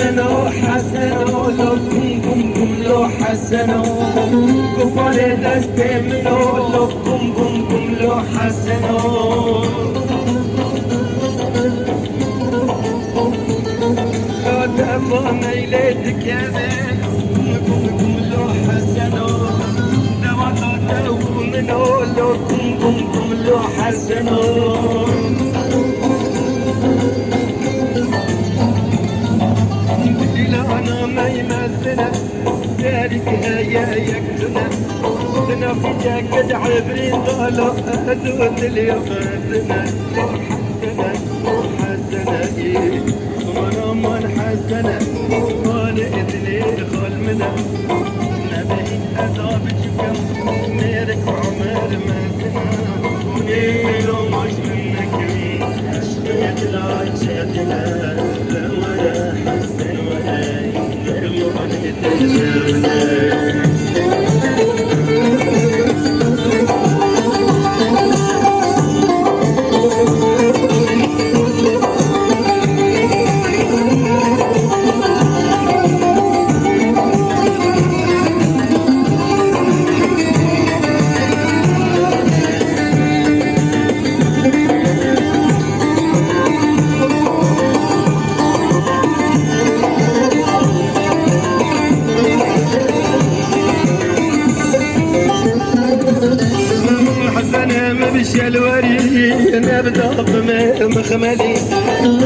حسنوا حسنوا لو كم كم كم لو حسنوا كفر دست منو لو كم كم كم لو حسنوا دم ميلتك يا بيه كم كم لو حسنوا دوا دوا منو لو كم كم كم لو حسنوا أنا ما يمثلنا ذلك هيا يكتنا أنا في جاكد عبرين ضلوا ادوت اليوم حسنا حسنا حسنا وأنا من حسنا وأنا اذني خل منا نبي اذاب جكم ميرك عمر ما سنا ونيلو مش منك أشتيت لا. شتنا بشي الوري نبدا بمخملي